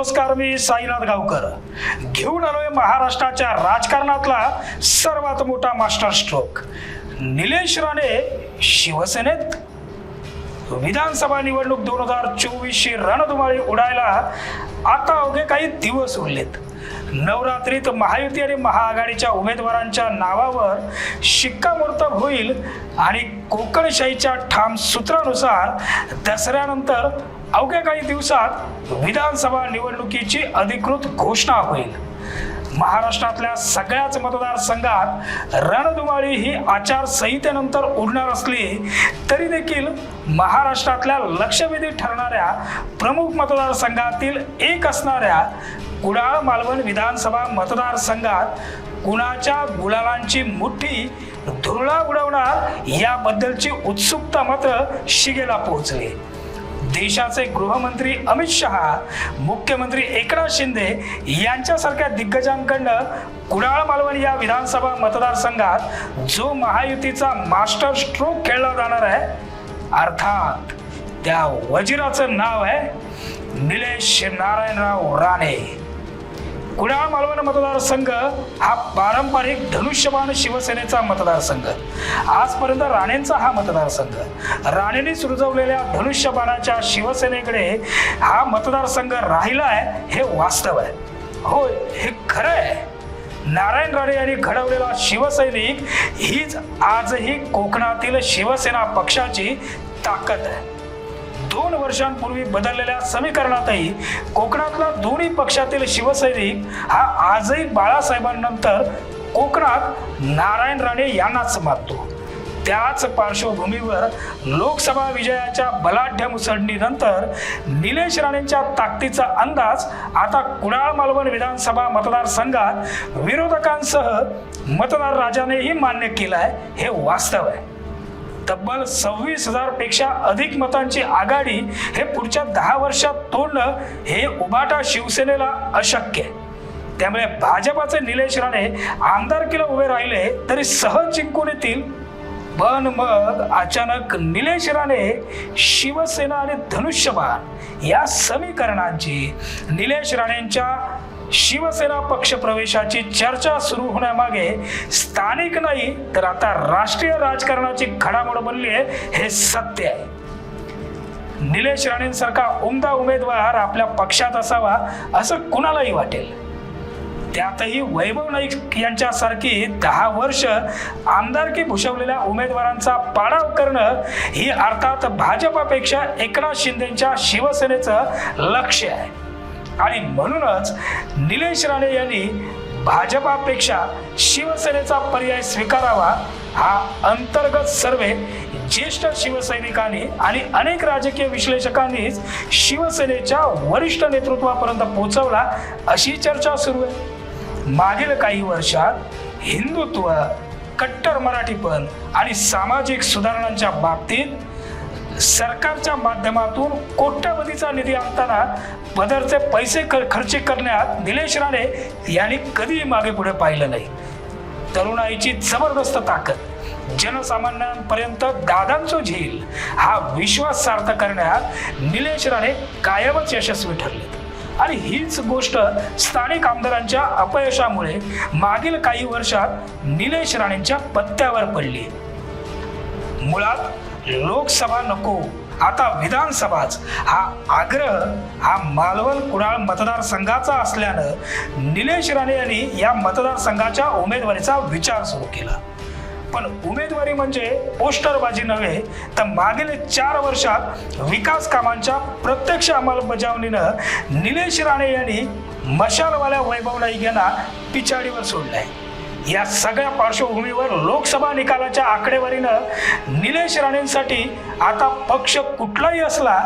नमस्कार मी साईनाथ गावकर. घेऊन आलोय महाराष्ट्राच्या राजकारणातला सर्वात मोठा मास्टर स्ट्रोक निलेश राणे शिवसेनेत. विधानसभा निवडणूक दोन हजार चोवीसची रणधुमाळी उडायला आता अवघे काही दिवस उरलेत. नवरात्रीत महायुती आणि महाआघाडीच्या उमेदवारांच्या नावावर शिक्कामोर्तब होईल आणि कोकणशाहीच्या ठाम सूत्रानुसार दसऱ्यानंतर अवघ्या काही दिवसात विधानसभा निवडणुकीची अधिकृत घोषणा होईल. महाराष्ट्रातल्या सगळ्याच मतदारसंघात रणधुमाळी ही आचारसंहितेनंतर उडणार असली तरी देखील महाराष्ट्रातल्या लक्षवेधी ठरणाऱ्या प्रमुख मतदारसंघातील एक असणाऱ्या कुडाळ मालवण विधानसभा मतदारसंघात कुणाच्या गुलालांची मुठ्ठी धुरळा उडवणार याबद्दलची उत्सुकता मात्र शिगेला पोहोचली. देशाचे गृहमंत्री अमित शहा मुख्यमंत्री एकनाथ शिंदे यांच्यासारख्या दिग्गजांकडनं कुडाळ मालवण या विधानसभा मतदारसंघात जो महायुतीचा मास्टर स्ट्रोक खेळला जाणार आहे अर्थात त्या वजिराचं नाव आहे निलेश नारायणराव राणे. कुडाळ मालवण मतदारसंघ हा पारंपरिक धनुष्यबाण शिवसेनेचा मतदारसंघ. आजपर्यंत राणेंचा हा मतदारसंघ. राणेंनी रुजवलेल्या धनुष्यबाणाच्या शिवसेनेकडे हा मतदारसंघ राहिला आहे हे वास्तव आहे. होय हे खरं आहे. नारायण राणे यांनी घडवलेला शिवसैनिक हीच आजही कोकणातील शिवसेना पक्षाची ताकद आहे. दोन वर्षांपूर्वी बदललेल्या समीकरणातही कोकणातला दोन्ही पक्षातील शिवसैनिक हा आजही बाळासाहेबांनंतर कोकणात नारायण राणे यांनाच मानतो. त्याच पार्श्वभूमीवर लोकसभा विजयाच्या बलाढ्य मुसडणीनंतर निलेश राणेंच्या ताकदीचा अंदाज आता कुडाळ मालवण विधानसभा मतदारसंघात विरोधकांसह मतदार राजानेही मान्य केलाय हे वास्तव आहे. तब्बल सव्वीस हजारपेक्षा अधिक मतांची आघाडी हे पुढच्या दहा वर्षात तोडणं हे उभाटा शिवसेनेला अशक्य आहे. त्यामुळे भाजपाचे निलेश राणे आमदारकीला उभे राहिले तरी सहज जिंकून येतील. पण मग अचानक निलेश राणे शिवसेना आणि धनुष्यबाण या समीकरणांची निलेश राणेंच्या शिवसेना पक्ष प्रवेशाची चर्चा सुरू होण्यामागे स्थानिक नाही तर आता राष्ट्रीय राजकारणाची घडामोड बनली आहे हे सत्य आहे. निलेश राणेंसारखा उमदा उमेदवार आपल्या पक्षात असावा असं कुणालाही वाटेल? त्यातही वैभव नाईक यांच्यासारखी दहा वर्ष आमदारकी भूषवलेल्या उमेदवारांचा पाडाव करणं ही अर्थात भाजपापेक्षा एकनाथ शिंदेच्या शिवसेनेचं लक्ष आहे. आणि म्हणूनच निलेश राणे यांनी भाजपापेक्षा शिवसेनेचा पर्याय स्वीकारावा हा अंतर्गत सर्वे ज्येष्ठ शिवसैनिकांनी आणि अनेक राजकीय विश्लेषकांनीच शिवसेनेच्या वरिष्ठ नेतृत्वापर्यंत पोहोचवला अशी चर्चा सुरू आहे. मागील काही वर्षात हिंदुत्व कट्टर मराठीपण आणि सामाजिक सुधारणांच्या बाबतीत सरकारच्या माध्यमातून कोट्यवधीचा निधी आणताना पदरचे पैसे ख- खर्च करण्यात निलेश राणे यांनी कधीही मागे पुढे पाहिलं नाही. तरुणाईची जबरदस्त ताकद जनसामान्यांपर्यंत दादांचो झील हा विश्वास सार्थ करण्यात निलेश राणे कायमच यशस्वी ठरले. आणि हीच गोष्ट स्थानिक आमदारांच्या अपयशामुळे मागील काही वर्षात निलेश राणेंच्या पत्त्यावर पडली. मुळात लोकसभा नको. आता विधानसभाच. हा आग्रह हा मालवण कुडाळ मतदारसंघाचा असल्यानं निलेश राणे यांनी या मतदारसंघाच्या उमेदवारीचा विचार सुरू केला. पण उमेदवारी म्हणजे पोस्टरबाजी नव्हे तर मागील चार वर्षात विकास कामांच्या प्रत्यक्ष अंमलबजावणीनं निलेश राणे यांनी मशालवाल्या वैभव नाईक यांना पिछाडीवर सोडलंय. या सगळ्या पार्श्वभूमीवर लोकसभा निकालाच्या आकडेवारीनं निलेश राणेंसाठी आता पक्ष कुठलाही असला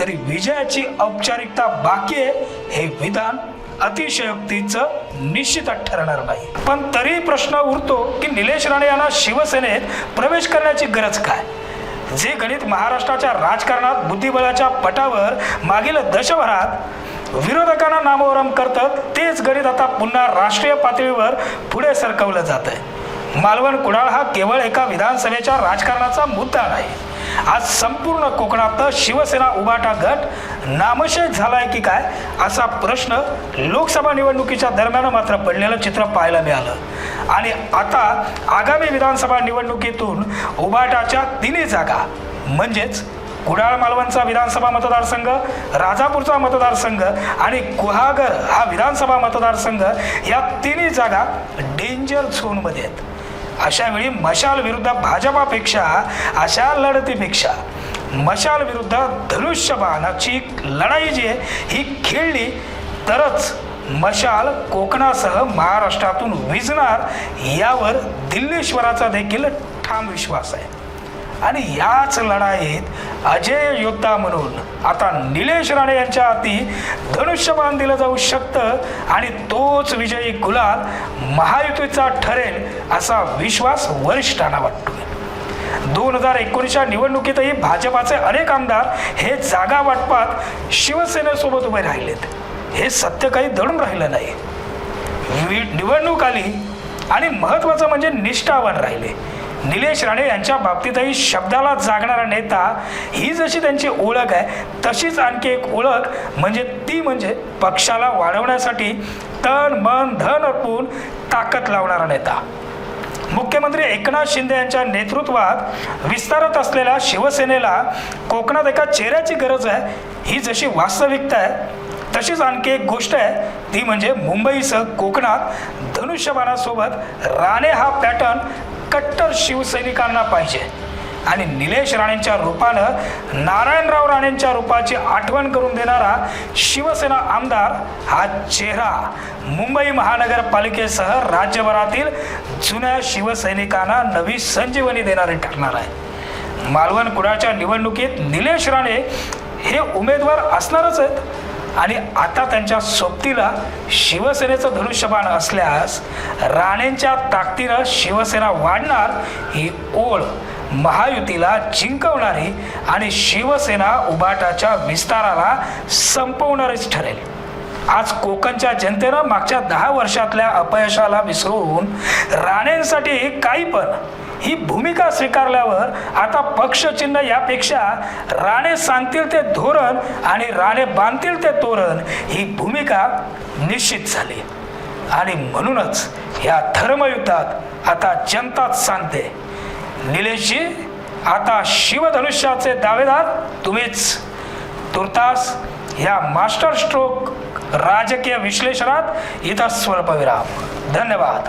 तरी विजयाची औपचारिकता बाकी आहे. हे विधान अतिशयोक्तीचं निश्चितच ठरणार नाही. पण तरी प्रश्न उरतो की निलेश राणे यांना शिवसेनेत प्रवेश करण्याची गरज काय? जे गणित महाराष्ट्राच्या राजकारणात बुद्धिबळाच्या पटावर मागील दशभरात विरोधकांना नामोहरम करतात तेच गणित आता पुन्हा राष्ट्रीय पातळीवर पुढे सरकवलं जात आहे मालवण कुडाळ हा केवळ एका विधानसभेच्या राजकारणाचा मुद्दा नाही. आज संपूर्ण कोकणात शिवसेना उभाटा गट नामशेष झालाय की काय असा प्रश्न लोकसभा निवडणुकीच्या दरम्यान मात्र पडलेलं चित्र पाहायला मिळालं. आणि आता आगामी विधानसभा निवडणुकीतून उभाटाच्या तिन्ही जागा म्हणजेच कुडाळ मालवणचा विधानसभा मतदारसंघ राजापूरचा मतदारसंघ आणि गुहागर हा विधानसभा मतदारसंघ या तिन्ही जागा डेंजर झोनमध्ये आहेत. अशा वेळी मशाल विरुद्ध भाजपापेक्षा अशा लढतीपेक्षा मशाल विरुद्ध धनुष्यबाणाची लढाई जी आहे ही खेळली तरच मशाल कोकणासह महाराष्ट्रातून विजणार यावर दिल्लीश्वराचा देखील ठाम विश्वास आहे. आणि याच लढाईत अजय योद्धा म्हणून आता निलेश राणे यांच्या हाती धनुष्यबाण दिलं जाऊ शकतं आणि तोच विजयी गुलाल महायुतीचा ठरेल असा विश्वास वरिष्ठांना वाटतोय दोन हजार एकोणीसच्या निवडणुकीतही भाजपाचे अनेक आमदार हे जागा वाटपात शिवसेनेसोबत उभे राहिलेत. हे सत्य काही दडून राहिलं नाही. निवडणूक आली आणि महत्त्वाचं म्हणजे निष्ठावान राहिले. निलेश राणे यांच्या बाबतीतही शब्दाला जागणारा नेता ही जशी त्यांची ओळख आहे तशीच आणखी एक ओळख म्हणजे ती म्हणजे पक्षाला वाढवण्यासाठी तन मन धन अर्पून ताकद लावणारा नेता. मुख्यमंत्री एकनाथ शिंदे यांच्या नेतृत्वात विस्तारत असलेल्या शिवसेनेला कोकणात एका चेहऱ्याची गरज आहे ही जशी वास्तविकता आहे तशीच आणखी एक गोष्ट आहे ती म्हणजे मुंबईसह कोकणात धनुष्यबाणासोबत राणे हा पॅटर्न कट्टर शिवसैनिकांना पाहिजे. आणि निलेश राणेंच्या रूपानं नारायणराव राणेंच्या रूपाची आठवण करून देणारा शिवसेना आमदार हा चेहरा मुंबई महानगरपालिकेसह राज्यभरातील जुन्या शिवसैनिकांना नवी संजीवनी देणारे ठरणार आहे. मालवण कुडाच्या निवडणुकीत निलेश राणे हे उमेदवार असणारच आहेत. आणि आता त्यांच्या सोबतीला शिवसेनेचं धनुष्यबाण असल्यास राणेंच्या ताकदीनं शिवसेना वाढणार ही ओळ महायुतीला जिंकवणारी आणि शिवसेना उबाटाच्या विस्ताराला संपवणारीच ठरेल. आज कोकणच्या जनतेनं मागच्या दहा वर्षातल्या अपयशाला विसरून राणेंसाठी काही पण ही भूमिका स्वीकारल्यावर आता पक्षचिन्ह यापेक्षा राणे सांगतील ते धोरण आणि राणे बांधतील ते तोरण ही भूमिका निश्चित झाली. आणि म्हणूनच या धर्मयुद्धात आता जनताच सांगते निलेशजी आता शिवधनुष्याचे दावेदार तुम्हीच. तुर्तास ह्या मास्टर स्ट्रोक राजकीय विश्लेषणात इथं स्वल्पविराम. धन्यवाद.